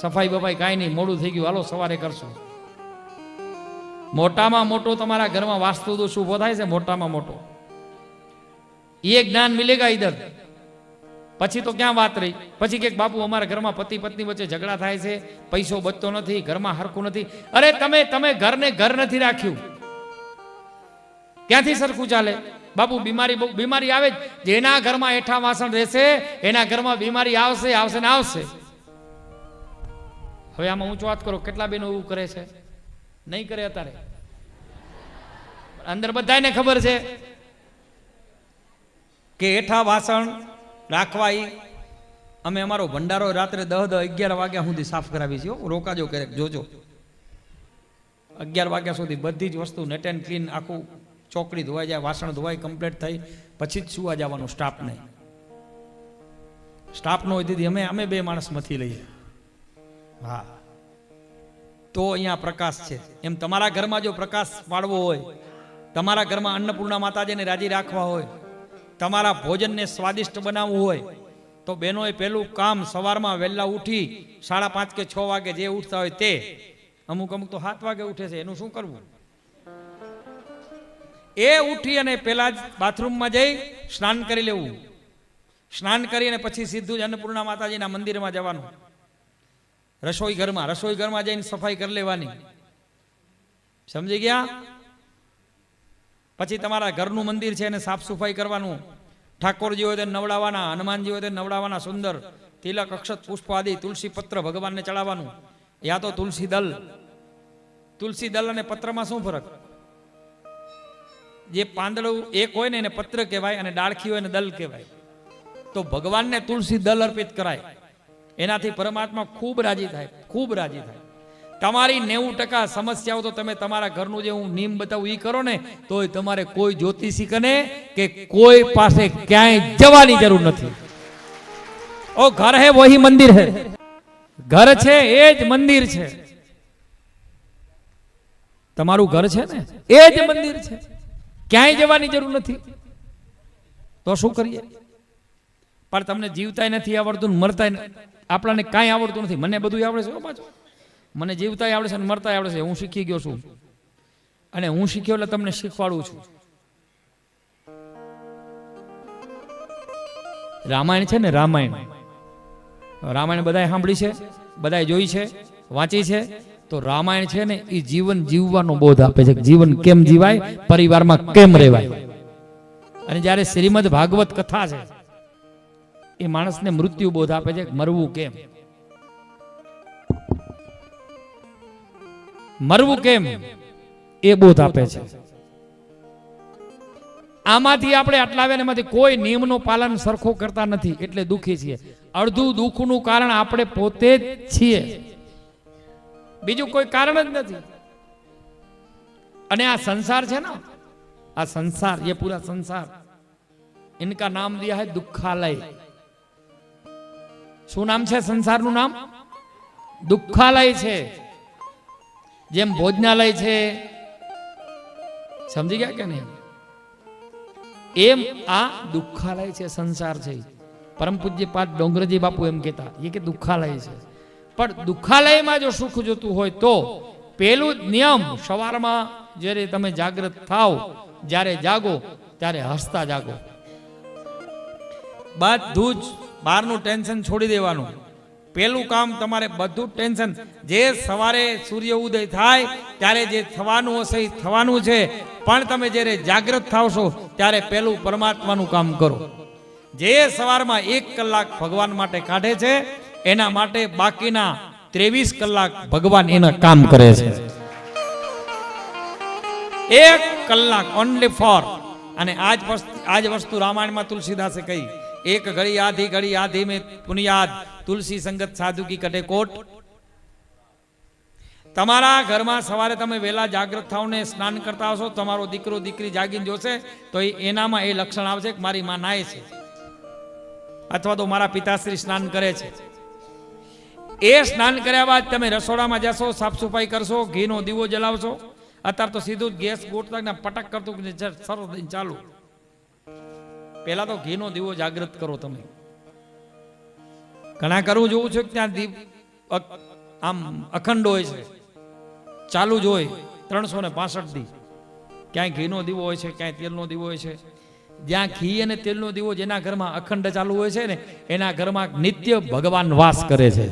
સફાઈ બફાઈ કાંઈ નહીં, મોડું થઈ ગયું. હાલો, સવારે કરશું. મોટામાં મોટો તમારા ઘરમાં વાસ્તુ દોષ ઊભો થાય છે, મોટામાં મોટો. એ જ્ઞાન મિલેગા ઇધર પછી તો ક્યાં વાત રહી? પછી કે બાપુ, અમારા ઘરમાં પતિ પત્ની વચ્ચે ઝઘડા થાય છે, પૈસો બચતો નથી, ઘરમાં હરખું નથી. અરે તમે તમે ઘરને ઘર નથી રાખ્યું. ક્યાંથી સરખું ચાલે? બાપુ, બીમારી બીમારી આવે જેના ઘરમાં એઠા વાસણ રહેશે, એના ઘરમાં બીમારી આવશે આવશે ને આવશે. હવે આમાં ઊંચો વાત કરો, કેટલા બેનો એવું કરે છે? નહીં કરે અત્યારે. અંદર બધાને ખબર છે કે હેઠા વાસણ રાખવા અમે અમારો ભંડારો રાત્રે દહ દહ અગિયાર વાગ્યા સુધી સાફ કરાવી છીએ રોકાજો ક્યારેક, જોજો. અગિયાર વાગ્યા સુધી બધી જ વસ્તુ નેટ એન્ડ ક્લીન આખું ચોકડી ધોવાઈ જાય, વાસણ ધોવાઈ કમ્પ્લીટ થઈ, પછી જ સુવા જવાનું સ્ટાફ નહીં સ્ટાફ નો હોય દીદી અમે અમે બે માણસ મથી લઈએ. હા. તો અહીંયા પ્રકાશ છે. એમ તમારા ઘરમાં જો પ્રકાશ પાડવો હોય, તમારા ઘરમાં અન્નપૂર્ણા માતાજીને રાજી રાખવા હોય, તમારા ભોજનને સ્વાદિષ્ટ બનાવવું હોય, તો બહેનોએ પહેલું કામ સવારમાં વહેલા ઉઠી સાડા પાંચ કે છ વાગે જે ઉઠતા હોય તે, અમુક અમુક તો સાત વાગે ઉઠે છે, એનું શું કરવું? એ ઉઠી અને પેલા જ બાથરૂમમાં જઈ સ્નાન કરી લેવું. સ્નાન કરીને પછી સીધું જ અન્નપૂર્ણા માતાજીના મંદિરમાં જવાનું. રસોઈ ઘરમાં રસોઈ ઘરમાં જઈને સફાઈ કરી લેવાની. સમજી ગયા? પછી તમારા ઘરનું મંદિર છે એને સાફ સફાઈ કરવાનું. ઠાકોરજી હોય તો નવડાવવાના, હનુમાનજી હોય તો નવડાવવાના, સુંદર. તિલક, અક્ષત, પુષ્પ આદિ, તુલસી પત્ર ભગવાનને ચડાવવાનું. યા તો તુલસી દલ. તુલસી દલ અને પત્રમાં શું ફરક? જે પાંદડું એક હોય ને એને પત્ર કહેવાય અને ડાળખી હોય ને દલ કહેવાય. તો ભગવાનને તુલસી દલ અર્પિત કરાય. એનાથી પરમાત્મા ખૂબ રાજી થાય, ખૂબ રાજી થાય. તમારી નેવું ટકા સમસ્યાઓ તો તમે તમારા ઘરનું જે હું નિયમ બતાવું એ કરો ને, તોય તમારે કોઈ જ્યોતિષી કને કે કોઈ પાસે ક્યાંય જવાની જરૂર નથી. ઓ, ઘર હે વહી મંદિર હે. ઘર છે એ જ મંદિર છે. તમારું ઘર છે ને, એ જ મંદિર છે. ક્યાંય જવાની જરૂર નથી. તો શું કરીએ? પણ તમને જીવતાય નથી આવડતું ન- આપણાને કાંઈ આવડતું નથી. મને બધું આવડે છે પાછું. મને જીવતાય આવડે છે અને મરતાય આવડે છે. હું શીખી ગયો છું. અને હું શીખ્યો એટલે તમને શીખવાડું છું. રામાયણ છે ને રામાયણ. રામાયણ બધાએ સાંભળી છે બધાએ જોઈ છે, વાંચી છે. તો રામાયણ છે ને એ જીવન જીવવાનો બોધ આપે છે જીવન કેમ જીવાય, પરિવારમાં કેમ રહેવાય. અને જ્યારે શ્રીમદ ભાગવત કથા છે એ માણસને મૃત્યુ બોધ આપે છે મરવું કેમ? મરવું કેમ? એ બોધ આપે છે. આમાંથી આપણે આટલા એમાંથી કોઈ નિયમનું પાલન સરખું કરતા નથી, એટલે દુઃખી છીએ. અડધું દુઃખનું કારણ આપણે પોતે જ છીએ. બીજું કોઈ કારણ જ નથી. અને આ સંસાર છે ને, આ સંસાર, એ પૂરા સંસાર. ઇનકા નામ દિયા હે દુઃખાલય. શું નામ છે સંસારનું નામ? દુઃખાલય છે. જેમ ભોજનાલય છે. સમજી ગયા કે નહીં? એમ આ દુઃખાલય છે, સંસાર છે. પરમ પૂજ્ય પાઠ ડોંગરજી બાપુ એમ કહેતા. એ કે દુઃખાલય છે. પણ દુઃખાલયમાં જો સુખ જોતું હોય તો જ નિયમ સવારમાં જ્યારે તમે જાગૃત થાવ જ્યારે જાગો, ત્યારે હસતા જાગો. બધું જ બહારનું ટેન્શન છોડી દેવાનું. પેલું કામ તમારે બધું ટેન્શન. જે સવારે સૂર્ય ઉદય થાય, ત્યારે જે થવાનું હશે એ થવાનું છે. પણ તમે જ્યારે જાગૃત થાવશો ત્યારે પેલું પરમાત્માનું કામ કરો. જે સવારમાં એક કલાક ભગવાન માટે કાઢે છે, એના માટે બાકીના ત્રેવીસ કલાક ભગવાન એના કામ કરે છે. એક કલાક ઓનલી ફોર અને આજ આજ વસ્તુ રામાયણમાં તુલસીદાસે કહી. એક ઘડી આધી ઘડી આધી મેં પુનિયાદ તુલસી સંગત સાધુ કી કટે કોટ તમારા ઘરમાં સવારે તમે વહેલા જાગૃત થાવ ને સ્નાન કરતા હશો તમારો દીકરો, દીકરી જાગીને જોશે, તો એનામાં એ લક્ષણ આવશે કે મારી માં નાય છે. અથવા તો મારા પિતાશ્રી સ્નાન કરે છે. એ સ્નાન કર્યા બાદ તમે રસોડામાં જશો, સાફ સફાઈ કરશો, ઘીનો દીવો જલાવશો. અત્યારે તો સીધું જ ગેસ ગોઠતા પટક કરતું સર ચાલુ. પહેલા તો ઘીનો દીવો જાગૃત કરો તમે. ઘણા કરવું જોવું છે ત્યાં દીપ આમ અખંડ હોય છે. ચાલુ જ હોય, ત્રણસો ને પાસઠ દી. ક્યાંય ઘીનો દીવો હોય છે, ક્યાંય તેલનો દીવો હોય છે. જ્યાં ઘી અને તેલનો દીવો જેના ઘરમાં અખંડ ચાલુ હોય છે ને, એના ઘરમાં નિત્ય ભગવાન વાસ કરે છે.